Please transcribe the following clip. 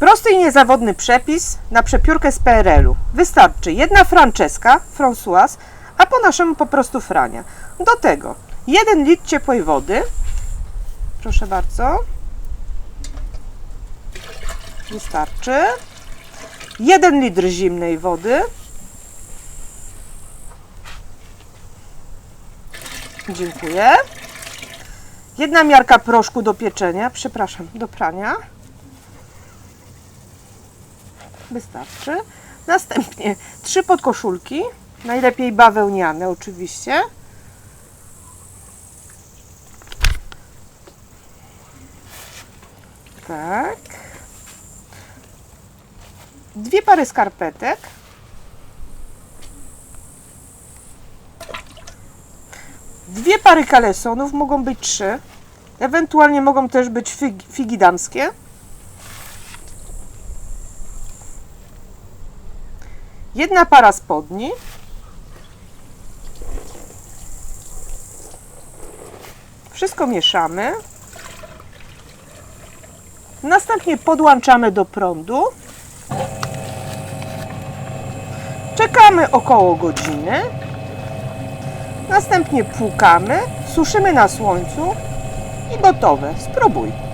Prosty i niezawodny przepis na przepiórkę z PRL-u. Wystarczy jedna franceska, Françoise, a po naszemu po prostu Frania. Do tego 1 litr ciepłej wody. Proszę bardzo. Wystarczy. 1 litr zimnej wody. Dziękuję. Jedna miarka proszku do pieczenia, przepraszam, do prania. Wystarczy. Następnie trzy podkoszulki, najlepiej bawełniane oczywiście. Tak. Dwie pary skarpetek. Dwie pary kalesonów, mogą być trzy. Ewentualnie mogą też być figi, figi damskie. Jedna para spodni. Wszystko mieszamy. Następnie podłączamy do prądu. Czekamy około godziny. Następnie płukamy, suszymy na słońcu i gotowe. Spróbuj.